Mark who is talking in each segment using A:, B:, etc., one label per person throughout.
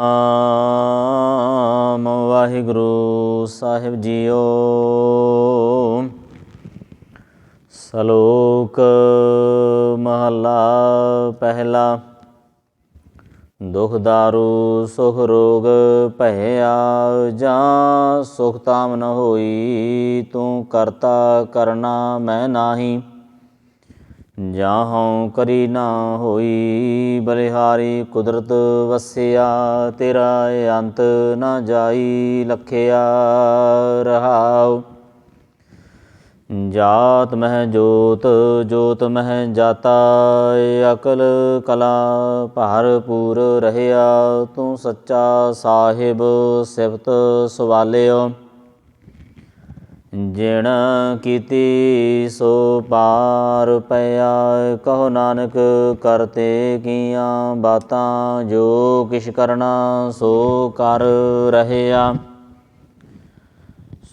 A: ਆਮ ਵਾਹਿਗੁਰੂ ਸਾਹਿਬ JIO. ਸ਼ਲੋਕ ਮਹਲਾ ਪਹਿਲਾ। ਦੁਖ ਦਾਰੂ, ਸੁਖ ਰੋਗ ਭਇਆ ਜਾਂ ਸੁਖ ਤਾਮ ਨ ਹੋਈ, ਤੂੰ ਕਰਤਾ ਕਰਨਾ ਮੈਂ ਨਾਹੀ। ਜਾਹਉ ਕਰੀ ਨਾ ਹੋਈ ਬਲਿਹਾਰੀ ਕੁਦਰਤ ਵਸਿਆ, ਤੇਰਾ ਅੰਤ ਨਾ ਜਾਈ ਲਖਿਆ ਰਹਾਉ। ਜਾਤ ਮਹਿ ਜੋਤ ਜੋਤ ਮਹਿ ਜਾਤਾ ਅਕਲ ਕਲਾ ਭਰਪੂਰ ਰਹਿਆ, ਤੂੰ ਸੱਚਾ ਸਾਹਿਬ ਸਿਫਤ ਸਵਾਲਿਓ। ਜਿਣ ਕੀਤੀ ਸੋ ਪਾਰ ਪਿਆ, ਕਹੋ ਨਾਨਕ ਕਰਤੇ ਕੀਆਂ ਬਾਤਾਂ, ਜੋ ਕਿਛ ਕਰਨਾ ਸੋ ਕਰ ਰਹਿਆ।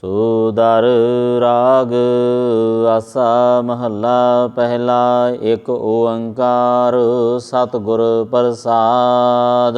A: ਸੋ ਦਰ ਰਾਗ ਆਸਾ ਮਹੱਲਾ ਪਹਿਲਾ, ਇੱਕ ਓੰਕਾਰ ਸਤਿਗੁਰ ਪ੍ਰਸਾਦ।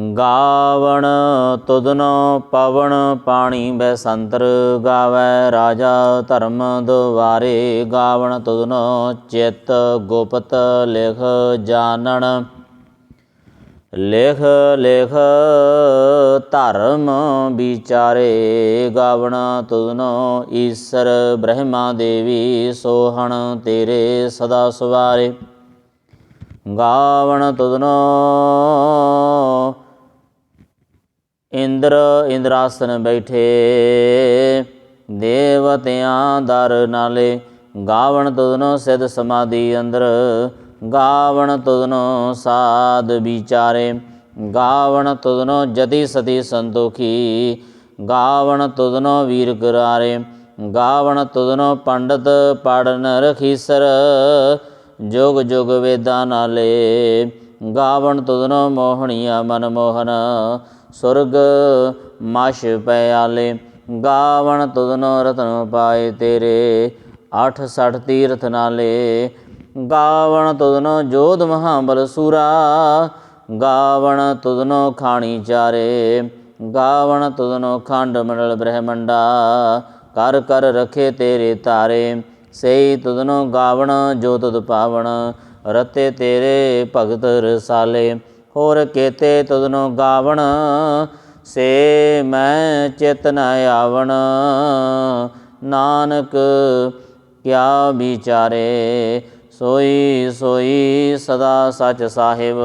A: ਗਾਵਣ ਤੁਧਨੋ ਪਵਨ ਪਾਣੀ ਬੈਸੰਤਰ ਗਾਵੈ ਰਾਜਾ ਧਰਮ ਦੁਆਰੇ। ਗਾਵਣ ਤੁਧਨੋ ਚਿਤ ਗੁਪਤ ਲਿਖ ਜਾਣਨ। ਲੇਖ ਲੇਖ ਧਰਮ ਵਿਚਾਰੇ। ਗਾਵਣ ਤੁਧਨੋ ਈਸਰ ਬ੍ਰਹਮਾ ਦੇਵੀ ਸੋਹਣ ਤੇਰੇ ਸਦਾ ਸਵਾਰੇ। ਗਾਵਣ ਤੁਧਨੋ ਇੰਦਰ ਇੰਦਰਾਸਨ ਬੈਠੇ, ਦੇਵਤਿਆਂ ਦਰ ਨਾਲੇ, ਗਾਵਣ ਤੁਧਨੋ ਸਿਧ ਸਮਾਧੀ ਅੰਦਰ, ਗਾਵਣ ਤੁਧਨੋ ਸਾਧ ਵਿਚਾਰੇ, ਗਾਵਣ ਤੁਧਨੋ ਜਤੀ ਸਤੀ ਸੰਤੋਖੀ, ਗਾਵਣ ਤੁਧਨੋ ਵੀਰ ਕਰਾਰੇ, ਗਾਵਣ ਤੁਧਨੋ ਪੰਡਤ ਪੜਨ ਰਖੀਸਰ, ਜੁਗ ਜੁਗ ਵੇਦਾਂ ਨਾਲੇ, ਗਾਵਣ ਤੁਧਨੋ ਮੋਹਣੀਆ ਮਨ ਮੋਹਨ ਸੁਰਗ ਮਸ਼ ਪਿਆਲੇ, ਗਾਵਣ ਤੁਧਨੋ ਰਤਨ ਪਾਏ ਤੇਰੇ 68 ਤੀਰਥ ਨਾਲੇ। ਗਾਵਣ ਤੁਧਨੋ ਜੋਧ ਮਹਾਬਲ ਸੂਰਾ, ਗਾਵਣ ਤੁਧਨੋ ਖਾਣੀ ਚਾਰੇ। ਗਾਵਣ ਤੁਧਨੋ ਖੰਡ ਮੰਡਲ ਬ੍ਰਹਮੰਡਾ, ਕਰ ਕਰ ਰਖੇ ਤੇਰੇ ਤਾਰੇ। ਸਈ ਤੁਧਨੋ ਗਾਵਣ, ਜੋ ਤੁਧ ਪਾਵਣ, ਰਤੇ ਤੇਰੇ ਭਗਤ ਰਸਾਲੇ। ਹੋਰ ਕੇਤੇ ਤੁਧਨੋ ਗਾਵਣ, ਸੇ ਮੈਂ ਚਿਤ ਆਵਣ। ਨਾਨਕ ਕਿਆ ਵਿਚਾਰੇ, ਸੋਈ ਸੋਈ ਸਦਾ ਸਚ ਸਾਹਿਬ।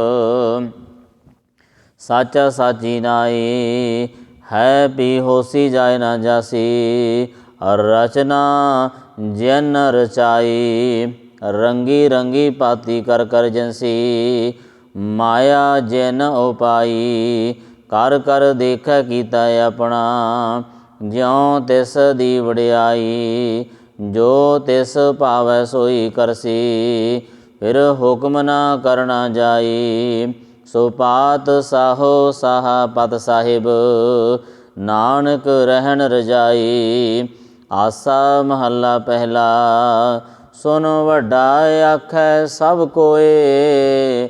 A: ਸੱਚ ਸਾਚੀ ਨਾਈ, ਹੈ ਪੀ ਹੋਸੀ ਜਾਏ ਨਾ ਜਾਸੀ। ਰਚਨਾ ਜਨ ਰਚਾਈ, ਰੰਗੀ ਰੰਗੀ ਪਾਤੀ ਕਰ ਕਰ ਜੰਸੀ ਮਾਇਆ ਜਨ ਉਪਾਈ, ਕਰ ਕਰ ਦੇਖੈ ਕੀਤਾ ਆਪਣਾ, ਜਿਉ ਤਿਸ ਦੀ ਵਡਿਆਈ, ਜੋ ਤਿਸ ਭਾਵੈ ਸੋਈ ਕਰਸੀ, ਫਿਰ ਹੁਕਮ ਨਾ ਕਰਨਾ ਜਾਈ, ਸੋ ਪਾਤ ਸਾਹੋ ਸਾਹਾ ਪਤ ਸਾਹਿਬ, ਨਾਨਕ ਰਹਿਣ ਰਜਾਈ, ਆਸਾ ਮਹੱਲਾ ਪਹਿਲਾ, ਸੁਨ ਵੱਡਾ ਆਖੈ ਸਭ ਕੋਏ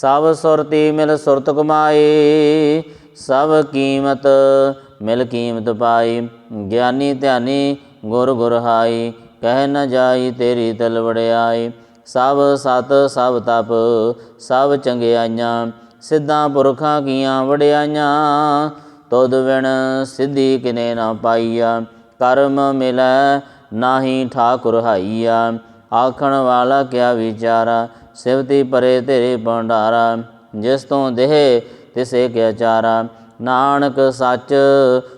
A: ਸਭ ਸੁਰਤੀ ਮਿਲ ਸੁਰਤ ਕਮਾਈ, ਸਭ ਕੀਮਤ ਮਿਲ ਕੀਮਤ ਪਾਈ। ਗਿਆਨੀ ਧਿਆਨੀ ਗੁਰ ਗੁਰ ਕਹਿ ਨ ਜਾਈ ਤੇਰੀ ਤਲ ਵੜਿਆਈ ਸਭ ਸਤ, ਸਭ ਤਪ, ਸਭ ਚੰਗਿਆਈਆਂ, ਸਿੱਧਾਂ ਪੁਰਖਾਂ ਕੀਆਂ ਵੜਿਆਈਆਂ ਤੁਧ ਵਿਣ ਸਿੱਧੀ ਕਿਨੇ ਨਾ ਪਾਈਆ, ਕਰਮ ਮਿਲੈ ਨਾਹੀ ਠਾਕੁਰ ਹਾਈਆ। ਆਖਣ ਵਾਲਾ ਕਿਆ ਵਿਚਾਰਾ ਸਿਵਤੀ ਪਰੇ ਤੇਰੇ ਭੰਡਾਰਾ, ਜਿਸ ਤੋਂ ਦੇਹ ਤਿਸੇ ਕਿਆ ਚਾਰਾ। ਨਾਨਕ ਸੱਚ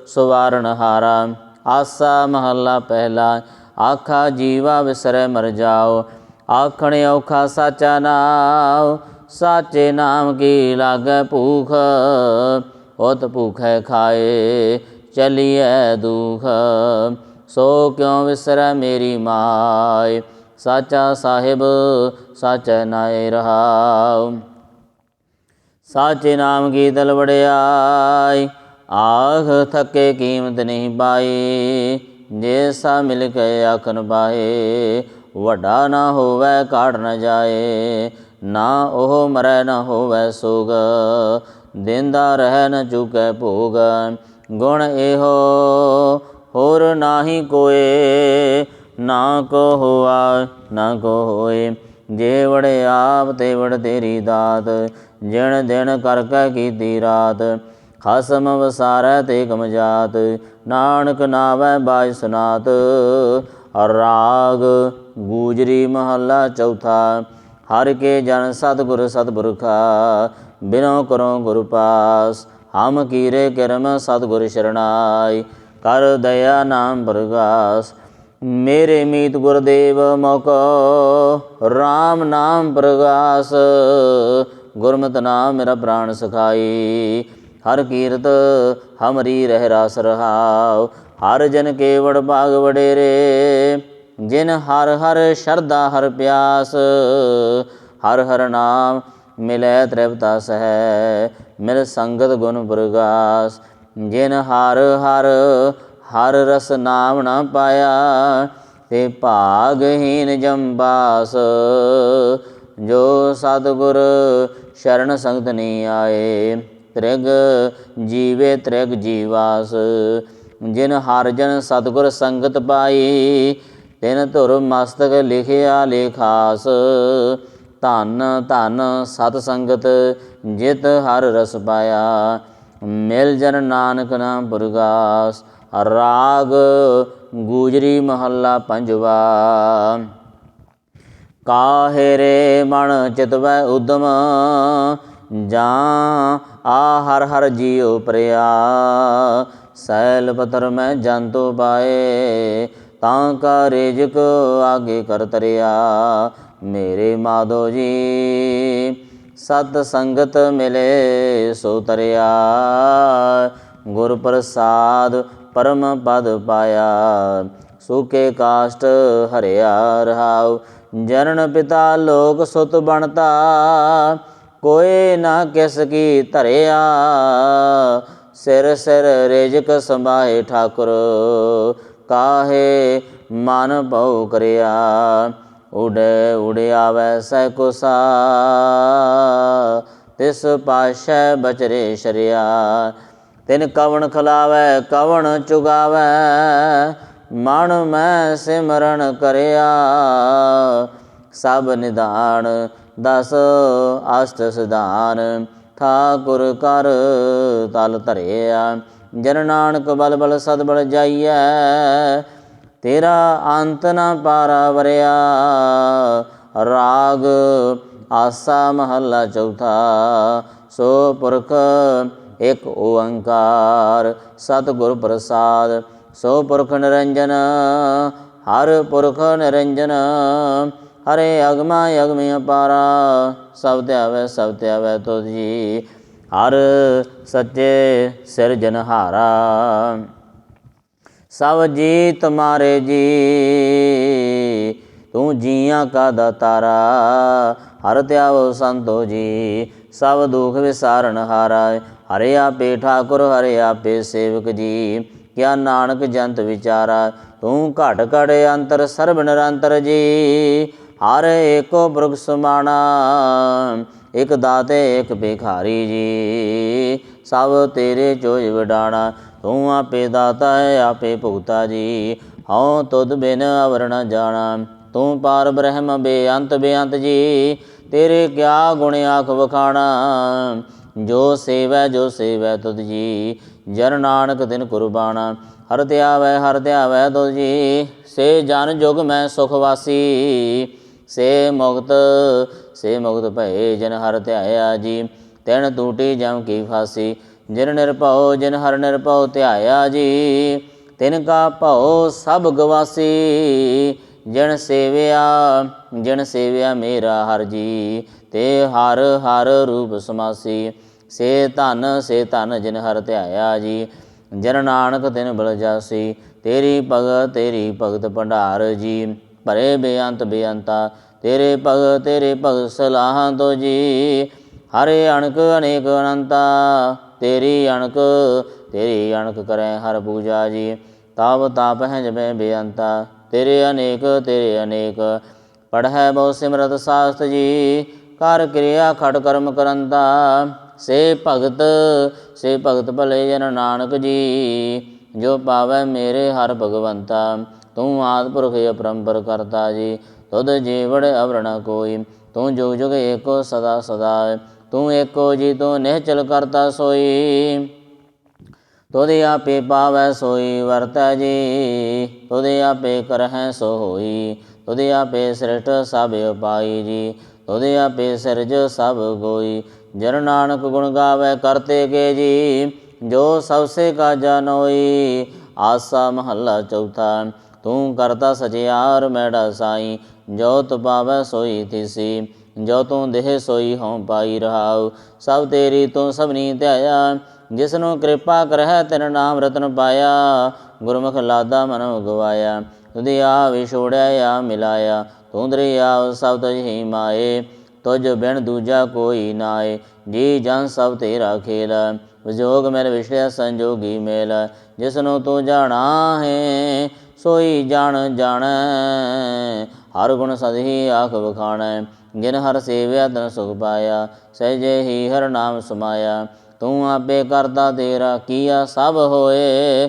A: ਸੁਵਾਰਨ ਹਾਰਾ, ਆਸਾ ਮਹੱਲਾ ਪਹਿਲਾ। ਆਖਾ ਜੀਵਾ ਵਿਸਰੈ ਮਰ ਜਾਓ, ਆਖਣੇ ਔਖਾ ਸਾਚਾ ਨਾਮ ਸਾਚੇ ਨਾਮ ਕੀ ਲਾਗੈ ਭੂਖ, ਉਤ ਭੂਖੈ ਖਾਏ, ਚਲੀਐ ਦੁਖ। ਸੋ ਕਿਉ ਵਿਸਰੈ ਮੇਰੀ ਮਾਏ? ਸਾਚਾ ਸਾਹਿਬ, ਸਾਚੈ ਨਾਇ ਰਹਾਉ। ਸਾਚੇ ਨਾਮ ਕੀ ਦਲ ਵੜਿਆਈ, ਆਖ ਥਕੇ ਕੀਮਤ ਨਹੀਂ ਪਾਈ। ਜੇ ਸਾ ਮਿਲ ਕੇ ਆਖਨ ਬਾਏ ਵੱਡਾ ਨਾ ਹੋਵੇ ਕਾੜ ਨਾ ਜਾਏ। ਨਾ ਉਹ ਮਰੈ ਨਾ ਹੋਵੇ ਸੁਗ, ਦਿੰਦਾ ਰਹਿ ਨ ਚੁਕੈ ਭੋਗ। ਗੁਣ ਇਹੋ, ਹੋਰ ਨਾਹੀ ਕੋਏ ਨਾ ਕੋ ਹੋਆ, ਨਾ ਕੋ ਹੋਏ। ਜੇ ਵੜੇ ਆਪ, ਤੇ ਵੜ ਤੇਰੀ ਦਾਤ। ਜਿਣ ਦਿਨ ਕਰ ਕੈ ਕੀਤੀ ਰਾਤ। ਖਸਮ ਵਸਾਰੈ ਤੇ ਕਮਜਾਤ ਨਾਨਕ ਨਾਵੈ ਬਾਜ ਸੁਨਾਤ। ਰਾਗ ਗੂਜਰੀ ਮਹੱਲਾ ਚੌਥਾ। ਹਰ ਕੇ ਜਨ ਸਤਿਗੁਰ ਸਤਪੁਰਖਾ, ਬਿਨੋ ਕਰੋ ਗੁਰ ਪਾਸ। ਹਮ ਕੀਰੇ ਕਰਮ ਸਤਿਗੁਰ ਸ਼ਰਣਾਈ। ਕਰ ਦਇਆ ਨਾਮ ਪ੍ਰਗਾਸ। ਮੇਰੇ ਮੀਤ ਗੁਰਦੇਵ ਮੋਕੋ RAM ਨਾਮ ਪ੍ਰਗਾਸ, ਗੁਰਮਤਿ ਨਾਮ ਮੇਰਾ ਪ੍ਰਾਣ ਸਖਾਈ। ਹਰ ਕੀਰਤ ਹਮਰੀ ਰਹਿ ਰਾਸ ਰਹਾਉ, ਹਰ ਜਨ ਕੇਵੜ ਭਾਗ ਵਡੇਰੇ, ਜਿਨ ਹਰ ਹਰ ਸ਼ਰਧਾ ਹਰ ਪਿਆਸ, ਹਰ ਹਰ ਨਾਮ ਮਿਲੈ ਤ੍ਰਿਪਤਾ ਸਹਿ, ਮਿਲ ਸੰਗਤ ਗੁਣ ਪ੍ਰਗਾਸ। ਜਿਨ ਹਰ ਹਰ ਹਰ ਰਸ ਨਾਮ ਨਾ ਪਾਇਆ, ਤੇ ਭਾਗਹੀਨ ਜੰਬਾਸ। ਜੋ ਸਤਿਗੁਰ ਸ਼ਰਨ ਸੰਗਤ ਨਹੀਂ ਆਏ, ਤ੍ਰਿਗ ਜੀਵੇ ਤ੍ਰਿਗ ਜੀਵਾਸ। ਜਿਨ ਹਰ ਜਨ ਸਤਿਗੁਰ ਸੰਗਤ ਪਾਈ, ਤਿਨ ਧੁਰ ਮਸਤਕ ਲਿਖਿਆ ਲੇਖਾਸ। ਧਨ ਧਨ ਸਤ ਸੰਗਤ ਜਿਤ ਹਰ ਰਸ ਪਾਇਆ, ਮਿਲ ਜਨ ਨਾਨਕ ਨਾਮ ਬੁਰਗਾਸ ਰਾਗ ਗੂਜਰੀ ਮਹੱਲਾ ਪੰਜਵਾ। ਕਾਹੇ ਰੇ ਮਨ ਚਿਤਵੈ ਉਦਮ, ਜਾਂ ਆ ਹਰ ਹਰ ਜੀਉ ਪ੍ਰਿਆ। ਸੈਲ ਪਤਰ ਮੈਂ ਜੰਤੂ ਪਾਏ, ਤਾਂ ਕਾ ਰਿਜਕ ਆਗੇ ਕਰ ਤਰਿਆ। ਮੇਰੇ ਮਾਧੋ ਜੀ, ਸਤ ਸੰਗਤ ਮਿਲੇ ਸੋ ਤਰਿਆ। ਗੁਰ ਪ੍ਰਸਾਦ ਪਰਮ ਪਦ ਪਾਇਆ ਸੂਕੇ ਕਾਸ਼ਟ ਹਰਿਆ ਰਹਾਉ, ਜਨਨ ਪਿਤਾ ਲੋਕ ਸੁਤ ਬਣਤਾ ਕੋਏ ਨਾ ਕਿਸ ਕੀ ਧਰਿਆ, ਸਿਰ ਸਿਰ ਰਿਜਕ ਸਮਾਏ ਠਾਕੁਰ, ਕਾਹੇ ਮਨ ਭਉ ਕਰਿਆ, ਉਡੇ ਉੜੇ ਆਵੈ ਸੈ ਕੁਸਾ, ਤਿਸ ਪਾਸ਼ੈ ਬਚਰੇ ਸ਼ਰਿਆ ਤਿਨ ਕਵਣ ਖਲਾਵੈ, ਕਵਣ ਚੁਗਾਵੈ ਮਨ ਮੈਂ ਸਿਮਰਨ ਕਰਿਆ। ਸਭ ਨਿਦਾਨ ਦਸ ਅਸ਼ਟ ਸਿਧਾਨ, ਠਾਕੁਰ ਕਰ ਤਲ ਧਰਿਆ। ਜਨ ਨਾਨਕ ਬਲ ਬਲ ਸਦ ਬਲ ਜਾਈਐ, ਤੇਰਾ ਅੰਤ ਨਾ ਪਾਰਾ ਵਰਿਆ। ਰਾਗ ਆਸਾ ਮਹੱਲਾ ਚੌਥਾ, ਸੋ ਪੁਰਖ ਏਕ ਓੰਕਾਰ, ਸਤਿਗੁਰ ਪ੍ਰਸਾਦ, ਸੋ ਪੁਰਖ ਨਿਰੰਜਨ, ਹਰ ਪੁਰਖ ਨਿਰੰਜਨ, ਹਰੇ ਅਗਮਾ ਅਗਮਿ ਅਪਾਰਾ, ਸਭ ਧਿਆਵੈ ਸਭ ਧਿਆਵੈ ਤੁਧ ਜੀ, ਹਰ ਸੱਚੇ ਸਿਰਜਨਹਾਰਾ ਸਭ ਜੀ ਤੁਮਾਰੇ ਜੀ, ਤੂੰ ਜੀਆਂ ਕਾ ਦਾਤਾਰਾ, ਹਰ ਧਿਆਵੋ ਸੰਤੋ ਜੀ, ਸਭ ਦੁਖ ਵਿਸਾਰਨ ਹਾਰਾ ਹਰੇ ਆਪੇ ਠਾਕੁਰ, ਹਰੇ ਆਪੇ ਸੇਵਕ ਜੀ। ਕਿਆ ਨਾਨਕ ਜੰਤ ਵਿਚਾਰਾ, ਤੂੰ ਘਟ ਘਟ ਅੰਤਰ ਸਰਬ ਨਿਰੰਤਰ ਜੀ। ਹਰ ਏਕੋ ਬ੍ਰਗ ਸਮਾਣਾ, ਇਕ ਦਾਤੇ, ਇਕ ਭਿਖਾਰੀ ਜੀ। ਸਭ ਤੇਰੇ ਚੋਜ ਵਡਾਣਾ, ਤੂੰ ਆਪੇ ਦਾਤਾ ਹੈ, ਆਪੇ ਭੁਗਤਾ ਜੀ। ਹਉ ਤੁਧ ਬਿਨ ਅਵਰ ਜਾਣਾ, ਤੂੰ ਪਾਰ ਬ੍ਰਹਮ ਬੇਅੰਤ ਬੇਅੰਤ ਜੀ। ਤੇਰੇ ਕਿਆ ਗੁਣ ਆਖ ਵਖਾਣਾ ਜੋ ਸੇਵੈ ਜੋ ਸੇਵੈ ਤੁਧ ਜੀ, ਜਨ ਨਾਨਕ ਦਿਨ ਕੁਰਬਾਨਾ। ਹਰ ਧਿਆਵੈ ਹਰ ਧਿਆਵੈ ਤੁਧ ਜੀ, ਸੇ ਜਨ ਜੁਗ ਮੈਂ ਸੁਖ ਵਾਸੀ। ਸੇ ਮੁਕਤ ਸੇ ਮੁਕਤ ਭਏ ਜਨ ਹਰ ਧਿਆਇਆ ਜੀ ਤੈਣ ਟੂਟੀ ਜਮ ਕੀ ਫਾਸੀ। ਜਿਨ ਨਿਰਭਉ, ਜਿਨ ਹਰ ਨਿਰਭਉ ਧਿਆਇਆ ਜੀ, ਤਿਨ ਕਾ ਭਉ ਸਭ ਗਵਾਸੀ। ਜਨ ਸੇਵਿਆ ਜਨ ਸੇਵਿਆ ਮੇਰਾ ਹਰ ਜੀ, ਤੇ ਹਰ ਹਰ ਰੂਪ ਸਮਾਸੀ। ਸੇ ਧਨ ਸੇ ਧਨ ਜਿਨ ਹਰ ਧਿਆਇਆ ਜੀ, ਜਨ ਨਾਨਕ ਤਿਨ ਬਲ ਜਾਸੀ, ਤੇਰੀ ਭਗਤ ਤੇਰੀ ਭਗਤ ਭੰਡਾਰ ਜੀ, ਭਰੇ ਬੇਅੰਤ ਬੇਅੰਤਾ, ਤੇਰੇ ਭਗਤ ਤੇਰੇ ਭਗਤ ਸਲਾਹਾਂ ਤੋ ਜੀ, ਹਰੇ ਅਣਕ ਅਨੇਕ ਅਨੰਤਾ, ਤੇਰੀ ਅਣਕ ਤੇਰੀ ਅਣਕ ਕਰੈ ਹਰ ਪੂਜਾ ਜੀ, ਤਾਪ ਤਾਪ ਹੈ ਜਬੈ ਬੇਅੰਤਾ, ਤੇਰੇ ਅਨੇਕ ਤੇਰੇ ਅਨੇਕ, ਪੜ੍ਹੈ ਬਹੁ ਸਿਮਰਤ ਸਾਸਤ ਜੀ ਕਰ ਕਿਰਿਆ ਖੜ ਕਰਮ ਕਰੰਤਾ ਸੇ ਭਗਤ ਸੇ ਭਗਤ ਭਲੇ ਜਨ ਨਾਨਕ ਜੀ। ਜੋ ਪਾਵੈ ਮੇਰੇ ਹਰ ਭਗਵੰਤਾ, ਤੂੰ ਆਦ ਪੁਰਖ ਅਪਰੰਪਰ ਕਰਤਾ ਜੀ। ਤੁਧ ਜੀਵੜ ਅਵਰਣ ਕੋਈ, ਤੂੰ ਜੁਗ ਜੁਗ ਏਕੋ ਸਦਾ ਸਦਾ ਤੂੰ ਏਕੋ ਜੀ, ਤੂੰ ਨਿਹਚਲ ਕਰਤਾ ਸੋਈ। ਤੋਦੇ ਆਪੇ ਪਾਵੈ ਸੋਈ, ਵਰਤੈ ਜੀ। ਤੋਦੇ ਆਪੇ ਕਰਹਿ ਸੋ ਹੋਈ ਤੋਦੇ ਆਪੇ ਸ੍ਰਿਸ਼ਟ ਸਭ ਉਪਾਈ ਜੀ। ਤੋਦੇ ਆਪੇ ਸਿਰਜ ਸਭ ਗੋਈ ਜਨ ਨਾਨਕ ਗੁਣ ਗਾਵੇ ਕਰਤੇ ਕੇ ਜੀ, ਜੋ ਸਭ ਸੇ ਕਾ ਜਨੋਈ ਆਸਾ ਮਹੱਲਾ ਚੌਥਾ, ਤੂੰ ਕਰਤਾ ਸਚਿਆਰ ਮੈੜਾ ਸਾਈ ਜੋ ਤੁ ਪਾਵੈ ਸੋਈ ਥਿਸੀ ਜੋ ਤੂੰ ਦੇਹ ਸੋਈ ਹਉ ਪਾਈ ਰਹਾਉ, ਸਭ ਤੇਰੀ ਤੂੰ ਸਭਨੀ ਧਿਆਇਆ, ਜਿਸਨੂੰ ਕਿਰਪਾ ਕਰਹਿ ਤਿਨ ਨਾਮ ਰਤਨ ਪਾਇਆ, ਗੁਰਮੁਖ ਲਾਦਾ ਮਨ ਗਵਾਇਆ ਤੁਧੀ ਵਿਛੋੜਿਆ ਆ ਮਿਲਾਇਆ, ਤੂੰ ਦਰਿਆ ਸਭ ਤੁਝ ਹੀ ਮਾਏ ਤੁਝ ਬਿਨ ਦੂਜਾ ਕੋਈ ਨਾਏ, ਜੀ ਜਨ ਸਭ ਤੇਰਾ ਖੇਲ। ਵਿਜੋਗ ਮਿਲ ਵਿਸ਼ਿਆ ਸੰਜੋਗੀ ਮੇਲ। ਜਿਸ ਨੂੰ ਤੂੰ ਜਾਣਾ ਹੈ, ਸੋਈ ਜਾਣ ਜਾਣ। ਹਰ ਗੁਣ ਸਦਹੀ ਆਖ ਬਖਾਣੈ ਜਿਨ ਹਰ ਸੇਵਿਆ ਤਨ ਸੁਖ ਪਾਇਆ। ਸਹਿਜੇ ਹੀ ਹਰ ਨਾਮ ਸਮਾਇਆ। ਤੂੰ ਆਪੇ ਕਰਤਾ ਤੇਰਾ, ਕੀਆ ਸਭ ਹੋਏ।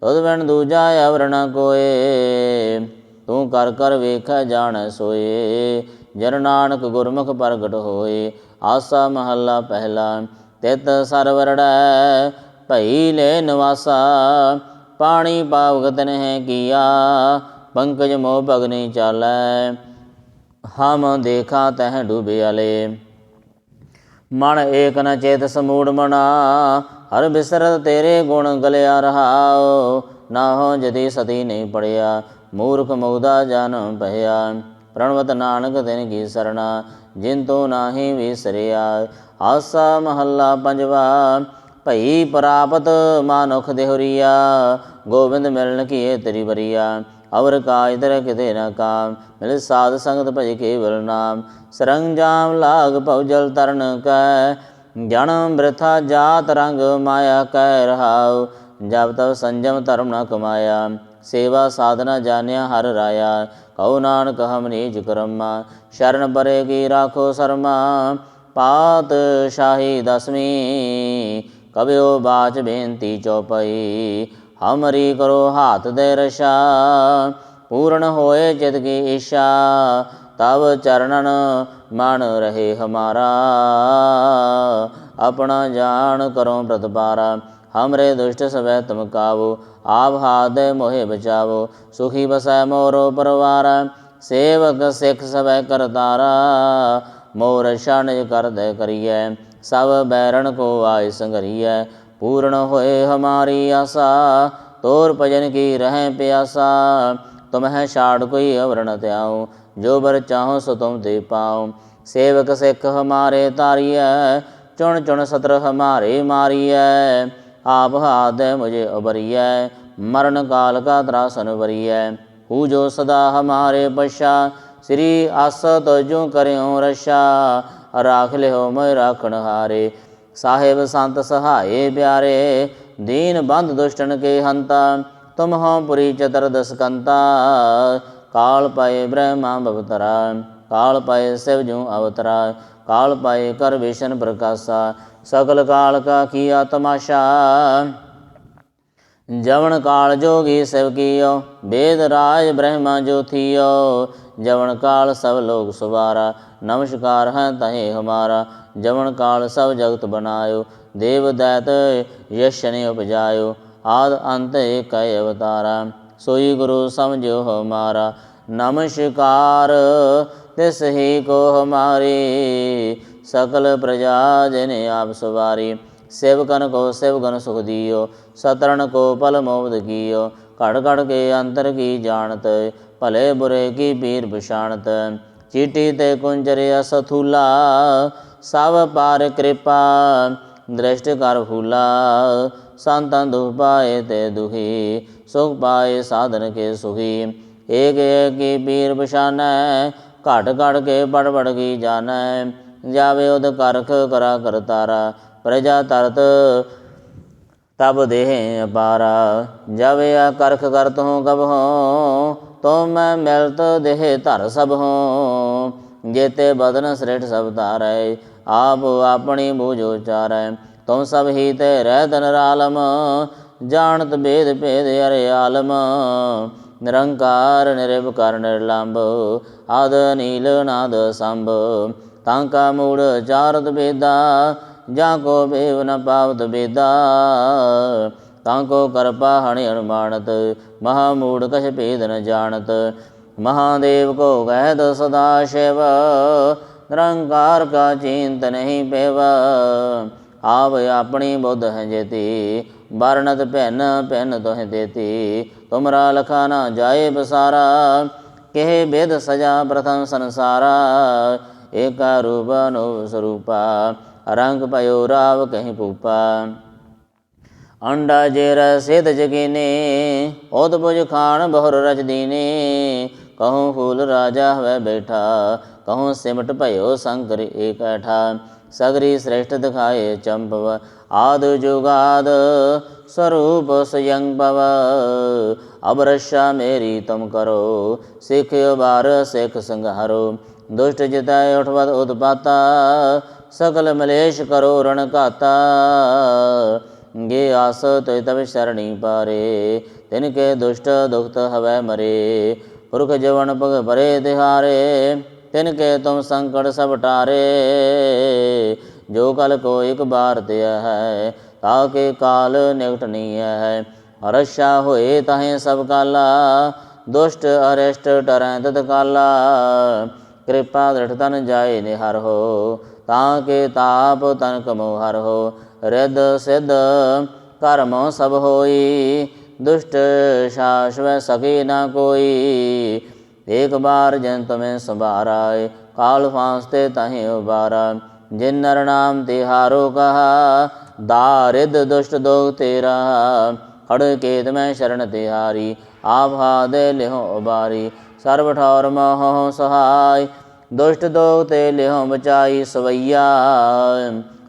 A: ਤੁਧ ਬਿਨ ਦੂਜਾ ਅਵਰਣ ਕੋਏ। ਤੂੰ ਕਰ ਕਰ ਵੇਖੈ ਜਾਣੈ ਸੋਏ। ਜਨ ਨਾਨਕ ਗੁਰਮੁਖ ਪ੍ਰਗਟ ਹੋਏ, ਆਸਾ ਮਹੱਲਾ ਪਹਿਲਾ, ਤਿਤ ਸਰਵਰੜੈ, ਭਈ ਲੈ ਨਿਵਾਸਾ, ਪਾਣੀ ਪਾਵਗਤ ਨਹਿ ਕੀਆ, ਪੰਕਜ ਮੋਹ ਭਗਨੀ ਚਾਲੈ, ਹਮ ਦੇਖਾ ਤਹ ਡੂਬਿਆਲੇ ਮਨ ਏਕ ਨ ਚੇਤ ਸਮੂੜ ਮਨਾ, ਹਰ ਬਿਸਰਤ ਤੇਰੇ ਗੁਣ ਗਲਿਆ ਰਹਾਉ ਨਾ ਹੋ ਜਦੀ ਸਤੀ ਨਹੀਂ ਪੜਿਆ, ਮੂਰਖ ਮਉਦਾ ਜਨਮ ਭਇਆ। ਰਣਵਤ ਨਾਨਕ ਤਿਨ ਕੀ ਸਰਣਾ, ਜਿਨ ਤੋ ਨਾਹੀ ਵਿਸਰਿਆ। ਆਸਾ ਮਹੱਲਾ ਪੰਜਵਾ, ਭਈ ਪ੍ਰਾਪਤ ਮਾਨੁਖ ਦੇਹੁਰੀਆ। ਗੋਬਿੰਦ ਮਿਲਣ ਕੀਏ ਤੇਰੀ ਬਰੀਆ ਅਵਰ ਕਾਜ ਦਰ ਕਿਤੇ ਨਾ ਕਾਮ, ਮਿਲ ਸਾਧ ਸੰਗਤ ਭਜ ਕੇਵਲ ਨਾਮ। ਸਰੰਜਾਮ ਲਾਗ ਭਉ ਜਲ ਤਰਨ ਕੈ ਜਨਮ ਬ੍ਰਥਾ ਜਾਤ ਰੰਗ ਮਾਇਆ ਕਹਿ ਰਹਾਉ। ਜਬ ਤਬ ਸੰਜਮ ਧਰਮ ਨਾ ਕਮਾਇਆ। ਸੇਵਾ ਸਾਧਨਾ ਜਾਣਿਆ ਹਰ ਰਾਇਆ ਕਉ ਨਾਨਕ ਹਮ ਨੀਜ ਕਰਮਾ, ਸ਼ਰਨ ਪਰੇ ਕੀ ਰਾਖੋ ਸਰਮਾ, ਪਾਤ ਸ਼ਾਹੀ ਦਸਵੀਂ ਕਬਿਓ ਬਾਚ ਬੇਨਤੀ ਚਉਪਈ, ਹਮਰੀ ਕਰੋ ਹਾਥ ਦੇ ਰਸ਼ਾ, ਪੂਰਨ ਹੋਏ ਚਿਤ ਕੀ ਇਸ਼ਾ ਤਬ ਚਰਨਨ ਮਨ ਰਹੇ ਹਮਾਰਾ, ਆਪਣਾ ਜਾਣ ਕਰੋ ਪ੍ਰਤਪਾਰਾ। ਹਮਰੇ ਦੁਸ਼ਟ ਸਵੈ ਤੁਮ ਕਾਵੋ ਆਪ ਹਾਥ ਦੇ ਮੋਹਿ ਬਚਾਵੋ ਸੁਖੀ ਬਸੈ ਮੋਰੋ ਪਰਵਾਰ ਸੇਵਕ ਸਿੱਖ ਸਵੈ ਕਰਤਾਰਾ ਮੋਰ ਸ਼ਾਨਿ ਕਰਦੇ ਕਰੀਐ ਸਭ ਬੈਰਣ ਕੋ ਆਇ ਸੰਗਰੀਐ ਪੂਰਨ ਹੋਏ ਹਮਾਰੀ ਆਸਾ ਤੋਰ ਭਜਨ ਕੀ ਰਹਿ ਪਿਆਸਾ ਤੁਮਹਿ ਛਾੜ ਕੋਈ ਅਵਰਣ ਤਿਆਉ ਜੋ ਬਰ ਚਾਹੋ ਸੋ ਤੁਮ ਦੇ ਪਾਉ ਸੇਵਕ ਸਿੱਖ ਹਮਾਰੇ ਤਾਰੀਐ ਚੁਣ ਚੁਣ ਸਤਰ ਹਮਾਰੇ ਮਾਰੀਐ ਆਪ ਹਾਥ ਮੁਝੇ ਉਬਰੀਐ ਮਰਨ ਕਾਲ ਕਾ ਤਰਾਸਨ ਵਰੀਐ ਹੂ ਜੋ ਸਦਾ ਹਮਾਰੇ ਪਛਾ, ਸ੍ਰੀ ਆਸ ਤਜੂ ਕਰਿਓ ਰਸ਼ਾ ਰਾਖ ਲਿਓ ਮੈਂ ਰਾਖਣ ਹਾਰੇ, ਸਾਹਿਬ ਸੰਤ ਸਹਾਏ ਪਿਆਰੇ। ਦੀਨ ਬੰਦ ਦੁਸ਼ਟਨ ਕੇ ਹੰਤਾ, ਤੁਮ ਹੋ ਪੁਰੀ ਚਤਰ ਦਸਕੰਤਾ ਕਾਲ ਪਾਏ ਬ੍ਰਹਮਾ ਬਵਤਰਾ ਕਾਲ ਪਾਏ ਸਿਵ ਜੂ ਅਵਤਰਾ। ਕਾਲ ਪਾਏ ਕਰ ਵਿਸ਼ਨ ਪ੍ਰਕਾਸ਼ਾ ਸਕਲ ਕਾਲ ਕਾ ਕੀਆ ਤਮਾਸ਼ਾ ਜਵਨ ਕਾਲ ਜੋਗੀ ਸਿਵ ਕੀਓ, ਬੇਦ ਰਾਜ ਬ੍ਰਹਮਾ ਜੋਥੀਓ। ਜਵਨ ਕਾਲ ਸਭ ਲੋਕ ਸੁਵਾਰਾ, ਨਮਸਕਾਰ ਹੈ ਤਹੇ ਹਮਾਰਾ। ਜਵਨ ਕਾਲ ਸਭ ਜਗਤ ਬਨਾਇਓ ਦੇਵ ਦੈਤ ਯਸ਼ ਨੇ ਉਪਜਾਇਓ। ਆਦ ਅੰਤ ਏਕੈ ਅਵਤਾਰਾ, ਸੋਈ ਗੁਰੂ ਸਮਝਿਓ ਹਮਾਰਾ। ਨਮਸਕਾਰ, ਤਿਸ ਹੀ ਕੋ ਹਮਾਰੀ। ਸਕਲ ਪ੍ਰਜਾ ਜਿਨ ਆਪ ਸਵਾਰੀ, ਸੇਵਕਨ ਕੋ ਸੇਵਕਨ ਸੁਖ ਦਿਓ, ਸਤਰਣ ਕੋ ਪਲ ਮੋਬਦ ਕੀਓ। ਘੜ ਘੜ ਕੇ ਅੰਤਰ ਕੀ ਜਾਣਤ, ਭਲੇ ਬੁਰੇ ਕੀ ਪੀਰ ਪਛਾਣਤ। ਚੀਟੀ ਤੇ ਕੁੰਜਰਿਆ ਸਥੂਲਾ ਸਭ ਪਾਰ ਕਿਰਪਾ, ਦ੍ਰਿਸ਼ਟ ਕਰ ਫੂਲਾ। ਸੰਤਾਂ ਦੁਖ ਪਾਏ ਤੇ ਦੁਖੀ, ਸੁਖ ਪਾਏ ਸਾਧਨ ਕੇ ਸੁਖੀ। ਏਕ ਏਕ ਕੀ ਪੀਰ ਪਛਾਨੈ ਘਟ ਘਟ ਕੇ ਬੜ ਬੜ ਕੀ ਜਾਣੈ। ਜਾਵੇ ਉਦ ਕਰਖ ਕਰਾ ਕਰਤਾਰਾ ਪ੍ਰਜਾ ਤਰਤ ਤਬ ਦੇਹ ਅਪਾਰਾ। ਜਾਵੇ ਆ ਕਰਖ ਕਰਤ ਹੂੰ ਕਬ ਹੂੰ, ਤੋ ਮੈਂ ਮਿਲਤ ਦੇਹ ਧਰ ਸਭ ਹੂੰ। ਜੇਤੇ ਬਦਨ ਸ੍ਰੇਠ ਸਭ ਧਾਰੈ, ਆਪ ਆਪਣੀ ਬੂਝ ਉਚਾਰੈ। ਤੁਮ ਸਭ ਹੀ ਤੇ ਰਹਿ ਤਨ ਰਾਲਮ, ਜਾਣਤ ਭੇਦ ਭੇਦ ਅਰੇ ਆਲਮ। ਨਿਰੰਕਾਰ ਨਿਰਭਕਾਰ ਨਿਰਲੰਭ, ਆਦ ਨੀਲ ਨਾਦ ਸੰਭ। ਤਾਂ ਕਾ ਮੂੜ ਚਾਰਤ ਬੇਦਾ ਜਾਂ ਕੋ ਬੇਵ ਨ ਪਾਵਤ ਬੇਦਾ ਤਾਂ ਕੋ ਕਰਪਾ ਹਣਿ ਅਨੁਮਾਨਤ, ਮਹਾ ਮੂੜ ਕਛ ਭੇਦ ਨ ਜਾਣਤ। ਮਹਾਦੇਵ ਕੋ ਕਹਿਤ ਸਦਾ ਸ਼ਿਵ, ਨਿਰੰਕਾਰ ਕਾ ਚਿੰਤ ਨਹੀਂ ਪੇਵ। ਆਵ ਆਪਣੀ ਬੁੱਧ ਹੈ ਜੇਤੀ, ਵਰਣਤ ਭੈਨ ਭੈਨ ਤੋਹਿ ਦੇਤੀ। ਤੁਮਰਾ ਲਖਾ ਨਾ ਜਾਏ ਬਸਾਰਾ ਕਿਹ ਬੇਦ ਸਜਾ ਪ੍ਰਥਮ ਸੰਸਾਰਾ। ਏਕਾ ਰੂਪ ਅਨੁ ਸਰੂਪਾ। ਰੰਗ ਪਇਓ ਰਾਵ ਕਹੀਂ ਪੂਪਾ ਅੰਡਾ ਜੇਰ ਸਿਧ ਜਗੀਨੇ ਉਦ ਬੁਝ ਖਾਨ ਬਹੁਰ ਰਚ ਦੀਨੇ। ਕਹੂੰ ਫੂਲ ਰਾਜਾ ਹਵੇ ਬੈਠਾ, ਕਹੂੰ ਸਿਮਟ ਭਇਓ ਸੰਕਰ ਏਕਠਾ। ਸਗਰੀ ਸ੍ਰੇਸ਼ਟ ਦਿਖਾਏ ਚੰਪਵ ਆਦ ਜੁਗਾਦ ਸਰੂਪ ਸਯੰ ਭਵ ਅਬ ਮੇਰੀ ਤੁਮ ਕਰੋ, ਸਿੱਖ ਬਾਰ ਸਿੱਖ ਸੰਘਾਰੋ। ਦੁਸ਼ਟ ਜਿਤੈ ਉਠਵਤ ਉਤਪਾਤਾ, ਸਕਲ ਮਲੇਸ਼ ਕਰੋ ਰਣ ਘਾਤਾ। ਗੇ ਆਸ ਤੋਇ ਤਬ ਸ਼ਰਣੀ ਪਾਰੇ, ਤਿਨ ਕੇ ਦੁਸ਼ਟ ਦੁਖਤ ਹਵੈ ਮਰੇ। ਪੁਰਖ ਜਵਨ ਭਗ ਭਰੇ ਤਿਹਾਰੇ, ਤਿਨ ਕੇ ਤੁਮ ਸੰਕਟ ਸਭ ਟਾਰੇ। ਜੋ ਕਲ ਕੋ ਇੱਕ ਬਾਰ ਤਿਆ ਹੈ, ਤਾ ਕੇ ਕਾਲ ਨਿਕਟ ਨਹੀਂ ਹੈ। ਹਰਸ਼ਾ ਹੋਏ ਤਹੇ ਸਭ ਕਾਲਾ, ਦੁਸ਼ਟ ਅਰਿਸ਼ਟ ਟਰੈ ਤਤ ਕਾਲਾ। ਕਿਰਪਾ ਦ੍ਰਿੜ ਤਨ ਜਾਏ ਨਿਹਰ ਹੋ, ਤਾਂ ਕੇ ਤਾਪ ਤਨ ਕਮੋ ਹਰ ਹੋ। ਰਿਦ ਸਿਧ ਕਰਮ ਸਭ ਹੋਈ, ਦੁਸ਼ਟ ਸ਼ਾਸ਼ਵ ਸਕੇ ਨਾ ਕੋਈ। ਇੱਕ ਬਾਰ ਜਨ ਤਮੇ ਸੰਭਾਰਾਏ, ਕਾਲ ਫਾਂਸਤੇ ਤਹੀਂ ਉਬਾਰਾ। ਜਿਨ ਨਰ ਨਾਮ ਤਿਹਾਰੋ ਕਹਾ ਦਾਰਿਦ ਦੁਸ਼ਟ ਦੋਗ ਤੇਰਾ। ਖੜ ਕੇਤ ਮੈਂ ਸ਼ਰਨ ਤਿਹਾਰੀ ਆਭਾ ਦੇ ਲਿਹੋ ਉਬਾਰੀ। ਸਰਬ ਠੌਰ ਮੋਹ ਸਹਾਈ ਦੁਸ਼ਟ ਦੋ ਤੇ ਲਿਹੋ ਬਚਾਈ ਸਵਈਆ।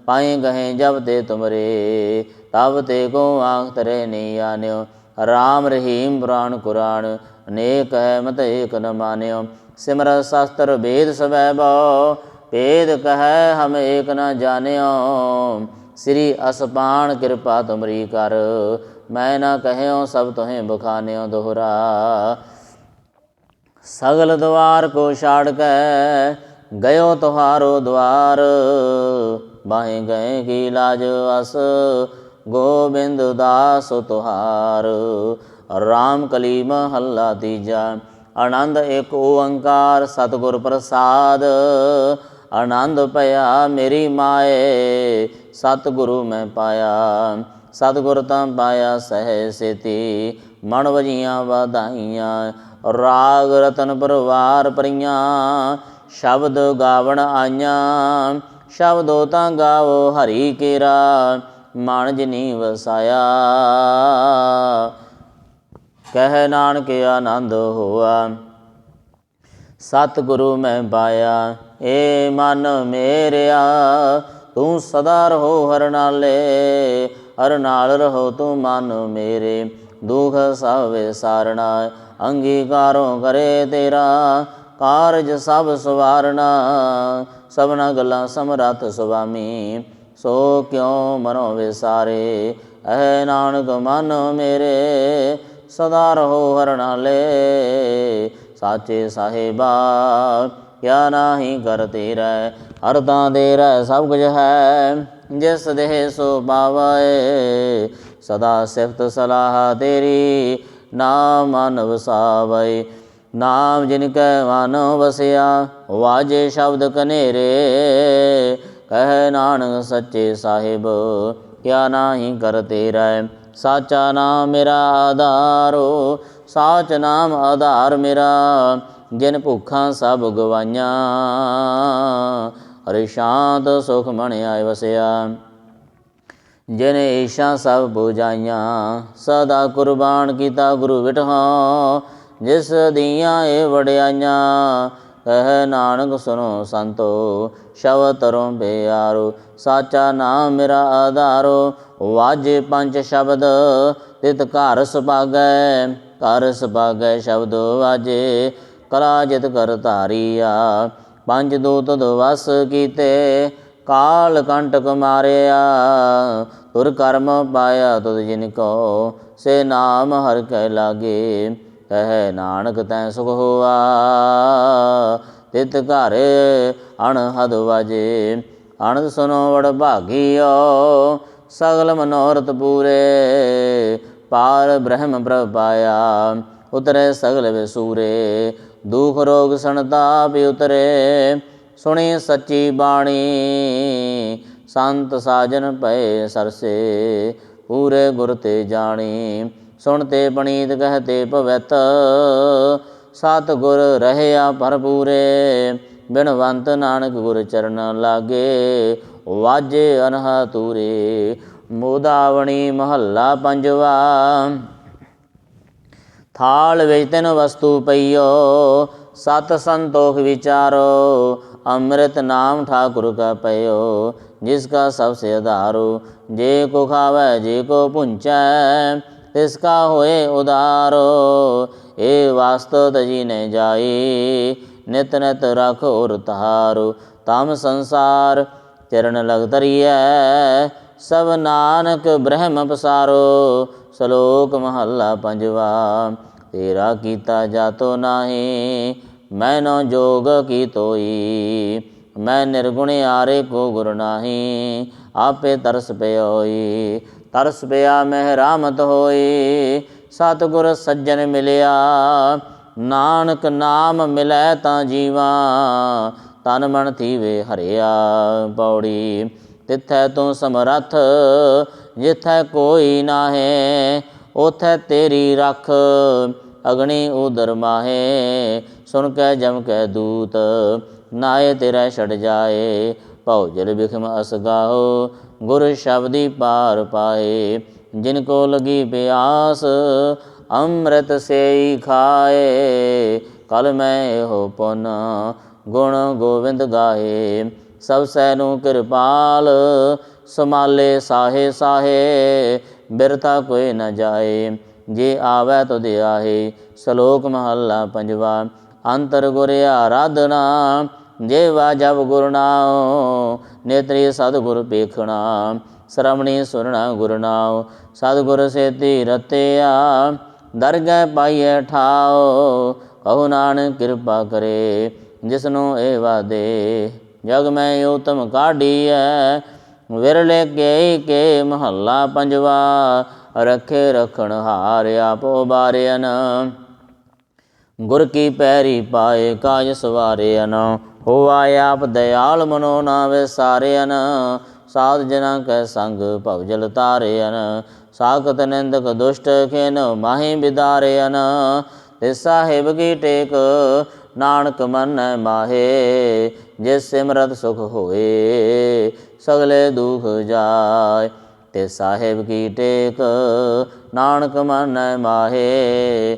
A: ਪਾਏ ਗਏ ਜਬ ਤੇ ਤੁਮਰੇ, ਤਬ ਤੇ ਕੋ ਆਖ ਤਰੇ ਨਹੀਂ ਆਨਿਓ। ਰਾਮ ਰਹੀਮ ਪੁਰਾਣ ਕੁਰਾਨ, ਅਨੇਕ ਹੈ ਮਤ ਏਕ ਨ ਮਾਨਿਓ। ਸਿਮਰ ਸ਼ਾਸਤਰ ਵੇਦ ਸਵੈ ਬੋ, ਭੇਦ ਕਹੈ ਹਮ ਏਕ ਨ ਜਾਣਿਓ। ਸ੍ਰੀ ਅਸਪਾਨ ਕਿਰਪਾ ਤੁਮਰੀ ਕਰ, ਮੈਂ ਨਾ ਕਹਿਓ ਸਭ ਤੁਹੇ ਬਖਾਨਿਓ ਦੋਹਰਾ। ਸਗਲ ਦਵਾਰ ਕੋ ਛਾੜ ਕੇ ਗਇਓ ਤੁਹਾਰੋ ਦਵਾਰ। ਬਾਹੇ ਗਏ ਕੀ ਲਾਜ ਅਸ, ਗੋਬਿੰਦ ਦਾਸ ਤੁਹਾਰ। ਰਾਮ ਕਲੀ ਮਹੱਲਾ ਤੀਜਾ, ਆਨੰਦ ਏਕ ਓੰਕਾਰ ਸਤਿਗੁਰ ਪ੍ਰਸਾਦ। ਆਨੰਦ ਪਿਆ ਮੇਰੀ ਮਾਏ, ਸਤਿਗੁਰੂ ਮੈਂ ਪਾਇਆ। ਸਤਿਗੁਰ ਤਾਂ ਪਾਇਆ ਸਹਿ ਸੇਤੀ, ਮਨ ਵਜੀਆਂ ਵਧਾਈਆਂ। ਰਾਗ ਰਤਨ ਪਰਵਾਰ ਪਰੀਆਂ, ਸ਼ਬਦ ਗਾਵਣ ਆਈਆਂ। ਸ਼ਬਦੋ ਤਾਂ ਗਾਵੋ ਹਰੀ ਕੇਰਾ, ਮਨ ਜਿਨੀ ਵਸਾਇਆ। ਕਹਿ ਨਾਨਕ ਆਨੰਦ ਹੋਆ, ਸਤਿਗੁਰੂ ਮੈਂ ਪਾਇਆ, ਏ ਮਨ ਮੇਰਿਆ। ਤੂੰ ਸਦਾ ਰਹੋ ਹਰ ਨਾਲੇ, ਹਰ ਨਾਲ ਰਹੋ ਤੂੰ ਮਨ ਮੇਰੇ। ਦੁਖ ਸਭ ਵਿਸਾਰਣਾ ਅੰਗੀਕਾਰੋਂ ਕਰੇ ਤੇਰਾ, ਕਾਰਜ ਸਭ ਸਵਾਰਣਾ ਸਭਨਾ ਗੱਲਾਂ ਸਮਰੱਥ ਸੁਆਮੀ। ਸੋ ਕਿਉ ਮਨੋ ਵਿਸਾਰੇ? ਐ ਨਾਨਕ ਮਨ ਮੇਰੇ, ਸਦਾ ਰਹੋ ਹਰ ਨਾਲੇ ਸਾਚੇ ਸਾਹਿਬਾ, ਕਿਆ ਨਾਹੀ ਕਰ ਤੇਰਾ ਅਰਦਾਂ ਦੇ ਰਹਿ ਸਭ ਕੁਝ ਹੈ। ਜਿਸ ਦੇਹ ਸੋ ਪਾਵੈ ਸਦਾ ਸਿਫਤ ਸਲਾਹ ਤੇਰੀ ਨਾਮ ਮਨ ਵਸਾਵੈ ਨਾਮ ਜਿਨ ਕੈ ਮਨ ਵਸਿਆ, ਵਾਜੇ ਸ਼ਬਦ ਕਨੇਰੇ। ਕਹਿ ਨਾਨਕ ਸੱਚੇ ਸਾਹਿਬ, ਕਿਆ ਨਾਹੀ ਕਰ ਤੇਰਾ। ਸਾਚਾ ਨਾਮ ਮੇਰਾ ਆਧਾਰੋ ਸਾਚ ਨਾਮ ਆਧਾਰ ਮੇਰਾ। ਜਿਨ ਭੁੱਖਾਂ ਸਭ ਗਵਾਈਆਂ, ਹਰਿ ਸ਼ਾਂਤ ਸੁਖ ਮਨ ਆਏ ਵਸਿਆ। ਜਿਨ ਈਸ਼ਾ ਸਭ 부ਜਾਈਆਂ ਸਦਾ ਕੁਰਬਾਨ ਕੀਤਾ ਗੁਰੂ ਵਿਟਹਾ, ਜਿਸ ਦੀਆਂ ਇਹ ਵਡਿਆਈਆਂ, ਕਹਿ ਨਾਨਕ ਸੁਨੋ ਸੰਤੋ ਸ਼ਵ ਤਰੋਂ ਬਿਆਰੋ, ਸਾਚਾ ਨਾਮ ਮੇਰਾ ਆਧਾਰੋ, ਵਾਜੇ ਪੰਜ ਸ਼ਬਦ, ਤਿਤ ਘਰ ਸੁਭਾਗੈ ਘਰ ਸੁਭਾਗੈ ਸ਼ਬਦ ਵਾਜੇ, ਕਲਾ ਜਿਤ ਕਰ ਧਾਰੀਆ, ਪੰਜ ਦੂਤ ਦਵਸ ਕੀਤੇ ਕਾਲ ਕੰਟਕ ਮਾਰਿਆ, ਤੁਰ ਕਰਮ ਪਾਇਆ ਤੁਧ ਜਿਨ ਕੋ, ਸੇ ਨਾਮ ਹਰ ਕੈ ਲਾਗੇ, ਕਹਿ ਨਾਨਕ ਤੈ ਸੁਖ ਹੋਆ। ਤਿਤ ਘਰ ਅਣਹਦ ਵਾਜੇ ਅਨੰਦ ਸੁਨੋ ਵਡ ਭਾਗੀਓ, ਸਗਲ ਮਨੋਰਥ ਪੂਰੇ, ਪਾਰ ਬ੍ਰਹਮ ਪ੍ਰਭ ਪਾਇਆ, ਉਤਰੇ ਸਗਲ ਵਿਸੂਰੇ, ਦੁਖ ਰੋਗ ਸੰਤਾਪ ਉਤਰੇ ਸੁਣੀ ਸੱਚੀ ਬਾਣੀ। ਸੰਤ ਸਾਜਨ ਪਏ ਸਰਸੇ, ਪੂਰੇ ਗੁਰ ਤੇ ਜਾਣੀ। ਸੁਣਤੇ ਪਣੀਤ ਕਹਤੇ ਪਵਿੱਤ ਸਤ ਗੁਰ ਰਹਿਆ ਭਰਪੂਰੇ। ਬਿਨਵੰਤ ਨਾਨਕ ਗੁਰ ਚਰਨ ਲਾਗੇ, ਵਾਜੇ ਅਨਹ ਤੂਰੇ। ਮੋਦਾਵਣੀ ਮਹੱਲਾ ਪੰਜਵਾ, ਥਾਲ ਵਿੱਚ ਤਿਨ ਵਸਤੂ ਪਈਓ, ਸਤ ਸੰਤੋਖ ਵਿਚਾਰੋ। ਅੰਮ੍ਰਿਤ ਨਾਮ ਠਾਕੁਰ ਕਾ ਪਇਓ, ਜਿਸ ਕਾ ਸਭ ਸੇ ਆਧਾਰੋ ਜੇ ਕੋ ਖਾਵੇ, ਜੇ ਕੋ ਪੁੰਚੈ ਤਿਸ ਕਾ ਹੋਏ ਉਦਾਰੋ ਏ ਵਾਸਤ ਤਜੀ ਨ ਜਾਈ, ਨਿਤ ਨਿਤ ਰਖ ਉਰ ਤਾਰੋ ਤਮ ਸੰਸਾਰ ਚਰਨ ਲਗ ਤਰੀਐ ਸਭ ਨਾਨਕ ਬ੍ਰਹਮ ਪਸਾਰੋ, ਸ਼ਲੋਕ ਮਹੱਲਾ ਪੰਜਵਾ, ਤੇਰਾ ਕੀਤਾ ਜਾਤੋ ਨਾਹੀ ਮੈਂ ਮੈਨੋ ਜੋਗ ਕੀ ਤੋਈ, ਮੈਂ ਨਿਰਗੁਣ ਆਰੇ ਕੋ ਗੁਰ ਨਾਹੀ, ਆਪੇ ਤਰਸ ਪਿਓਈ ਤਰਸ ਪਿਆ ਮਹਿ ਰਾਮਤ ਹੋਈ। ਸਤਿਗੁਰ ਸੱਜਣ ਮਿਲਿਆ, ਨਾਨਕ ਨਾਮ ਮਿਲੈ ਤਾਂ ਜੀਵਾ, ਤਨ ਮਨ ਥੀਵੇ ਹਰਿਆ ਪੌੜੀ। ਤਿੱਥੈ ਤੂੰ ਸਮਰੱਥ, ਜਿੱਥੈ ਕੋਈ ਨਾਹੇ ਉਥੈ ਤੇਰੀ ਰਖ, ਅਗਣੀ ਉਦਰ ਮਾਹੇ। ਸੁਣ ਕੈ ਜਮ ਕੇ ਦੂਤ, ਨਾਏ ਤੇਰਾ ਛੜ ਜਾਏ। ਭਉਜਲ ਬਿਖਮ ਅਸਗਾਓ ਗੁਰ ਸ਼ਬਦੀ ਪਾਰ ਪਾਏ। ਜਿਨ ਕੋ ਲਗੀ ਪਿਆਸ ਅੰਮ੍ਰਿਤ ਸੇਈ ਖਾਏ। ਕਲ ਮੈਂ ਹੋ ਪੁਨ, ਗੁਣ ਗੋਵਿੰਦ ਗਾਏ। ਸਭ ਸੈ ਨੂੰ ਕਿਰਪਾਲ, ਸਮਾਲੇ ਸਾਹੇ ਸਾਹੇ। ਬਿਰਤਾ ਕੋਈ ਨ ਜਾਏ, ਜੇ ਆਵੈ ਤੁਧ ਆਹੇ, ਸ਼ਲੋਕ ਮਹੱਲਾ ਪੰਜਵਾ। ਅੰਤਰ ਗੁਰ ਆਰਾਧਨਾ ਜੇ ਵਾਜਬ ਗੁਰ ਨਾਉ, ਨੇਤਰੀ ਸਤਿਗੁਰ ਪੇਖਣਾ ਸ਼ਰਮਣੀ ਸੁਰਣਾ ਗੁਰ ਨਾਉ, ਸਤਿਗੁਰ ਸੇਤੀ ਰਤਿਆ ਦਰਗਹਿ ਪਾਈਐ ਠਾਓ ਕਹੋ ਨਾਨਕ ਕਿਰਪਾ ਕਰੇ, ਜਿਸਨੂੰ ਇਹ ਵਾਦੇ ਜਗ ਮੈਂ ਉਤਮ ਕਾਢੀਐ, ਵਿਰਲੇ ਕੇ ਕੇ ਮਹੱਲਾ ਪੰਜਵਾ, ਰਖੇ ਰਖਣ ਹਾਰ ਆਪੋ ਬਾਰਿਆਨ ਗੁਰ ਕੀ ਪੈਰੀ ਪਾਏ ਕਾਜ ਸਵਾਰਿਆਨ, ਹੋਆ ਆਪ ਦਇਆਲ ਮਨੋ ਨਾ ਵਿਸਾਰਿਆਨ ਸਾਧ ਜਨਾਂ ਕੈ ਸੰਗ ਭਵਜਲ ਤਾਰਿਆਨ, ਸਾਖਤ ਨਿੰਦਕ ਦੁਸ਼ਟ ਖੇਨ ਮਾਹੀ ਬਿਦਾਰਿਆਨ। ਤੇ ਸਾਹਿਬ ਕੀ ਟੇਕ, ਨਾਨਕ ਮਨ ਮਾਹੇ, ਜਿਸ ਸਿਮਰਤ ਸੁਖ ਹੋਏ, ਸਗਲੇ ਦੁਖ ਜਾਏ। ਤੇ ਸਾਹਿਬ ਕੀ ਟੇਕ, ਨਾਨਕ ਮਨ ਮਾਹੇ